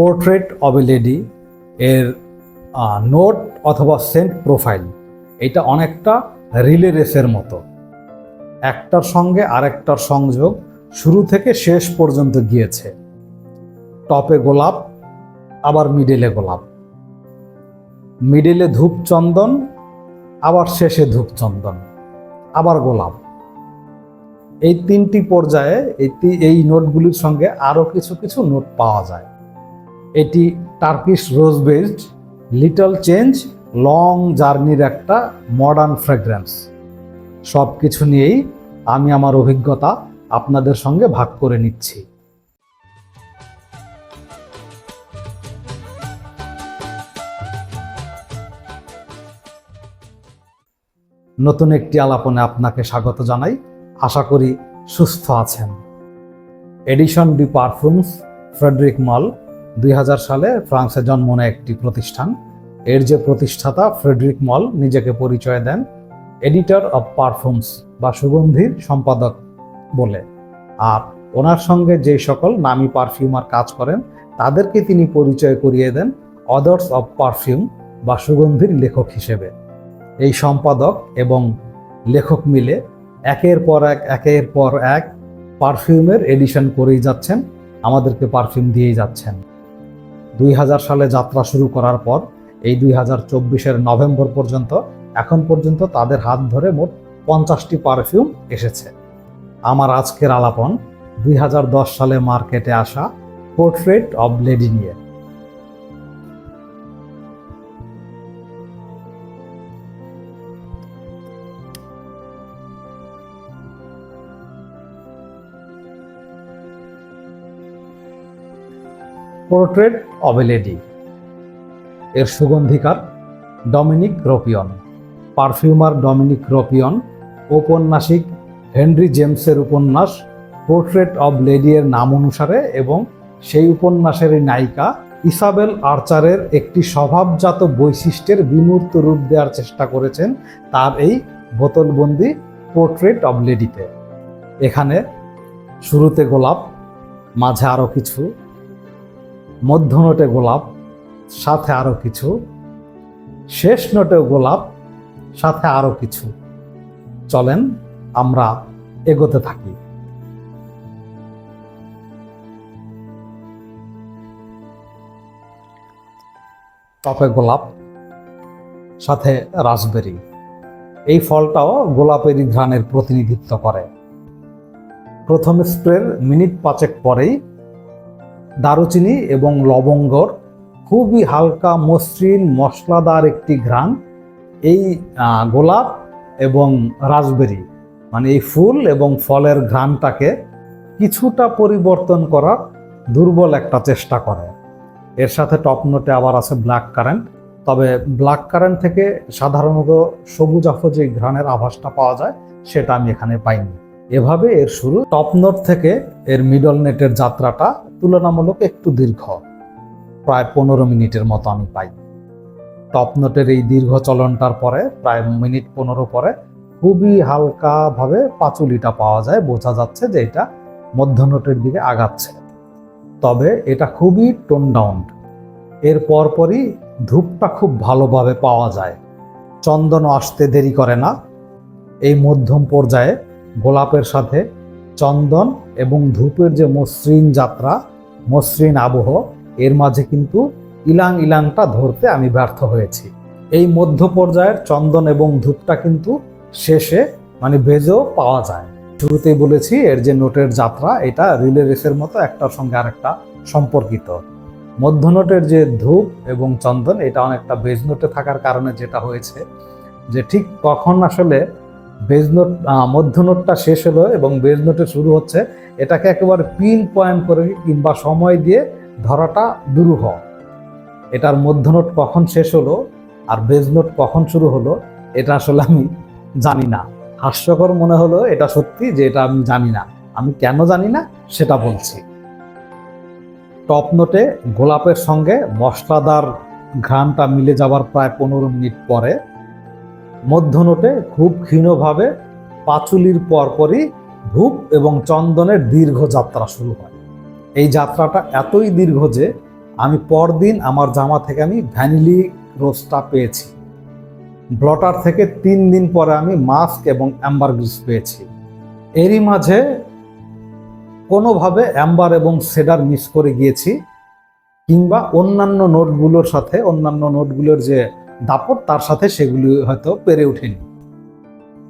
Portrait of a lady এর note অথবা scent profile. এটা অনেকটা রিলে রেসের মতো। একটার সঙ্গে আরেকটার সংযোগ শুরু থেকে শেষ পর্যন্ত গিয়েছে। টপে গোলাপ, আবার মিডেলে গোলাপ। মিডেলে ধূপচন্দন, আবার শেষে ধূপচন্দন, আবার গোলাপ। এই তিনটি পর্যায়ে এই এই নোটগুলির সঙ্গে আরও কিছু কিছু নোট পাওয়া যায়। এটি Turkish rose based little change long জার্নির একটা মডার্ন ফ্রেগ্রেন্স সব কিছু নিয়েই আমি আমার অভিজ্ঞতা আপনাদের সঙ্গে ভাগ করে নিচ্ছি। নতুন একটি আলাপনে আপনাকে স্বাগত জানাই। আশা করি সুস্থ আছেন। Edition de Parfums Frederic Malle দুই হাজার সালে ফ্রান্সে জন্ম নেয় একটি প্রতিষ্ঠান। এর যে প্রতিষ্ঠাতা ফ্রেডরিক মল নিজেকে পরিচয় দেন এডিটর অব পারফিউমস বা সুগন্ধির সম্পাদক বলে। আর ওনার সঙ্গে যে সকল নামী পারফিউমার কাজ করেন, তাদেরকে তিনি পরিচয় করিয়ে দেন অদার্স অব পারফিউম বা সুগন্ধির লেখক হিসেবে। এই সম্পাদক এবং লেখক মিলে একের পর এক, একের পর এক পারফিউমের এডিশন করেই যাচ্ছেন, আমাদেরকে পারফিউম দিয়েই যাচ্ছেন। দুই হাজার সালে যাত্রা শুরু করার পর এই দুই হাজার চব্বিশের নভেম্বর পর্যন্ত এখন পর্যন্ত তাদের হাত ধরে মোট পঞ্চাশটি পারফিউম এসেছে। আমার আজকের আলাপন দুই হাজার দশ সালে মার্কেটে আসা পোর্ট্রেট অব লেডি নিয়ে পোর্ট্রেট অব এ লেডি। এর সুগন্ধিকার ডমিনিক রোপিয়ন। পারফিউমার ডমিনিক রোপিয়ন। ঔপন্যাসিক হেনরি জেমসের উপন্যাস পোর্ট্রেট অব লেডি এর নাম অনুসারে এবং সেই উপন্যাসের নায়িকা ইসাবেল আর্চারের একটি স্বভাবজাত বৈশিষ্ট্যের বিমূর্ত রূপ দেওয়ার চেষ্টা করেছেন তার এই বোতলবন্দি পোর্ট্রেট অব লেডিতে। এখানে শুরুতে গোলাপ, মাঝে আরও কিছু মধ্য নোটে গোলাপ, সাথে আরও কিছু। শেষ নোটেও গোলাপ, সাথে আরও কিছু। চলেন, আমরা এগোতে থাকি। টপে গোলাপ, সাথে রাসবেরি। এই ফলটাও গোলাপেরই ঘ্রাণের প্রতিনিধিত্ব করে। প্রথম স্প্রের মিনিট পাঁচেক পরেই দারুচিনি এবং লবঙ্গর খুবই হালকা মসৃণ, মশলাদার একটি ঘ্রাণ। এই গোলাপ এবং রাসবেরি মানে এই ফুল এবং ফলের ঘ্রাণটাকে কিছুটা পরিবর্তন করার দুর্বল একটা চেষ্টা করে। এর সাথে টপ নোটে আবার আছে ব্ল্যাক কারেন্ট তবে ব্ল্যাক কারেন্ট থেকে সাধারণত সবুজাফ যে ঘ্রাণের আভাসটা পাওয়া যায়, সেটা আমি এখানে পাইনি। এভাবে এর শুরু টপ নোট থেকে এর মিডল নেটের যাত্রাটা তুলনামূলক একটু দীর্ঘ। প্রায় পনেরো মিনিটের মতো আমি পাই। টপ নোটের এই দীর্ঘ চলনটার পরে, প্রায় মিনিট পনেরো পরে খুবই হালকাভাবে পাঁচুলিটা পাওয়া যায়। বোঝা যাচ্ছে যে এটা মধ্য নোটের দিকে আগাচ্ছে। তবে এটা খুবই টোন ডাউন এর পরপরই ধূপটা খুব ভালোভাবে পাওয়া যায়। চন্দনও আসতে দেরি করে না। এই মধ্যম পর্যায়ে গোলাপের সাথে চন্দন এবং ধূপের যে মসৃণ যাত্রা, মসৃণ আবহ, এর মাঝে কিন্তু ইলাং ইলাংটা ধরতে আমি ব্যর্থ হয়েছি। এই মধ্য পর্যায়ের চন্দন এবং ধূপটা কিন্তু শেষে মানে ভেজেও পাওয়া যায়। শুরুতেই বলেছি, এর যে নোটের যাত্রা, এটা রিলে রেসের মতো একটার সঙ্গে আরেকটা সম্পর্কিত। মধ্য নোটের যে ধূপ এবং চন্দন, এটা অনেকটা বেজ নোটে থাকার কারণে যেটা হয়েছে যে ঠিক কখন আসলে বেজ নোট মধ্য নোটটা শেষ হলো এবং বেজ নোটে শুরু হচ্ছে। এটাকে একেবারে পিন পয়েন্ট করে কিংবা সময় দিয়ে ধরাটা দুরূহ। এটার মধ্য নোট কখন শেষ হলো আর বেজ নোট কখন শুরু হলো, এটা আসলে আমি জানি না। হাস্যকর মনে হলো এটা সত্যি যে এটা আমি জানি না। আমি কেন জানি না সেটা বলছি। টপ নোটে গোলাপের সঙ্গে মশলাদার ঘ্রাণটা মিলে যাবার প্রায় পনেরো মিনিট পরে মধ্য নোটে খুব ক্ষীণভাবে পাঁচুলির পরপরই ধূপ এবং চন্দনের দীর্ঘ যাত্রা শুরু হয়। এই যাত্রাটা এতই দীর্ঘ যে আমি পরদিন আমার জামা থেকে আমি ভ্যানিলি রোজটা পেয়েছি। ব্লটার থেকে তিন দিন পরে আমি মাস্ক এবং অ্যাম্বার গ্রিস পেয়েছি। এরই মাঝে কোনোভাবে অ্যাম্বার এবং সেডার মিস করে গিয়েছি কিংবা অন্যান্য নোটগুলোর সাথে অন্যান্য নোটগুলোর যে দাপট তার সাথে সেগুলি হয়তো পেরে ওঠেনি।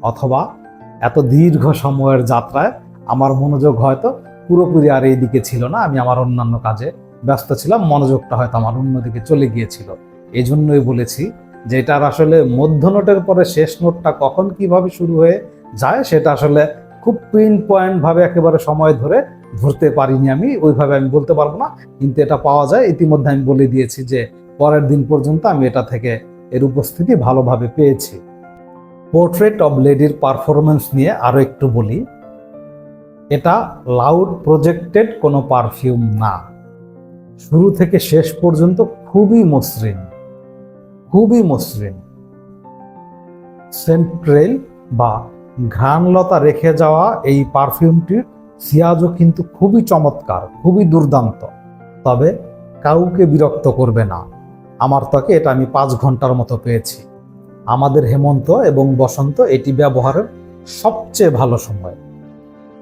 অথবা এত দীর্ঘ সময়ের যাত্রায় আমার মনোযোগ হয়তো পুরোপুরি আর এই দিকে ছিল না, আমি আমার অন্যান্য কাজে ব্যস্ত ছিলাম, মনোযোগটা হয়তো আমার অন্যদিকে চলে গিয়েছিল। এই জন্যই বলেছি যে এটার আসলে মধ্য নোটের পরে শেষ নোটটা কখন কীভাবে শুরু হয়ে যায় সেটা আসলে খুব পিন পয়েন্ট ভাবে একেবারে সময় ধরে ধরতে পারিনি আমি, ওইভাবে আমি বলতে পারব না। কিন্তু এটা পাওয়া যায়। ইতিমধ্যে আমি বলে দিয়েছি যে পরের দিন পর্যন্ত আমি এটা থেকে এর উপস্থিতি ভালোভাবে পেয়েছে। পোর্ট্রেট অব লেডির পারফরমেন্স নিয়ে আরও একটু বলি। এটা লাউড প্রজেক্টেড কোনো পারফিউম না। শুরু থেকে শেষ পর্যন্ত খুবই মসৃণ খুবই মসৃণ। সেন্ট্রেল বা ঘ্রাণলতা রেখে যাওয়া এই পারফিউমটির সিয়াজও কিন্তু খুবই চমৎকার, খুবই দুর্দান্ত। তবে কাউকে বিরক্ত করবে না। আমার ত্বকে এটা আমি পাঁচ ঘণ্টার মতো পেয়েছি। আমাদের হেমন্ত এবং বসন্ত এটি ব্যবহারের সবচেয়ে ভালো সময়।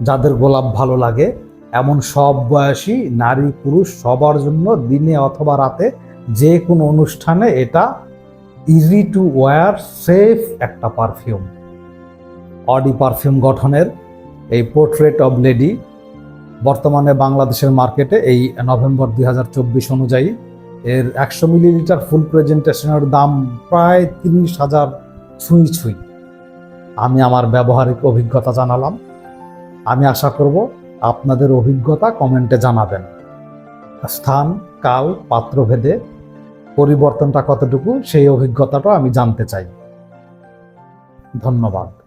যাদের গোলাপ ভালো লাগে, এমন সব বয়সী নারী পুরুষ সবার জন্য দিনে অথবা রাতে যে কোনো অনুষ্ঠানে এটা ইজি টু ওয়্যার সেফ একটা পারফিউম অডি পারফিউম গঠনের এই পোর্ট্রেট অব লেডি বর্তমানে বাংলাদেশের মার্কেটে এই নভেম্বর দুই হাজার চব্বিশ অনুযায়ী এর একশো মিলিলিটার ফুল প্রেজেন্টেশনের দাম প্রায় তিরিশ হাজার ছুঁই ছুঁই। আমি আমার ব্যবহারিক অভিজ্ঞতা জানালাম। আমি আশা করব আপনাদের অভিজ্ঞতা কমেন্টে জানাবেন। স্থান, কাল, পাত্রভেদে, পরিবর্তনটা কতটুকু, সেই অভিজ্ঞতাটা আমি জানতে চাই। ধন্যবাদ।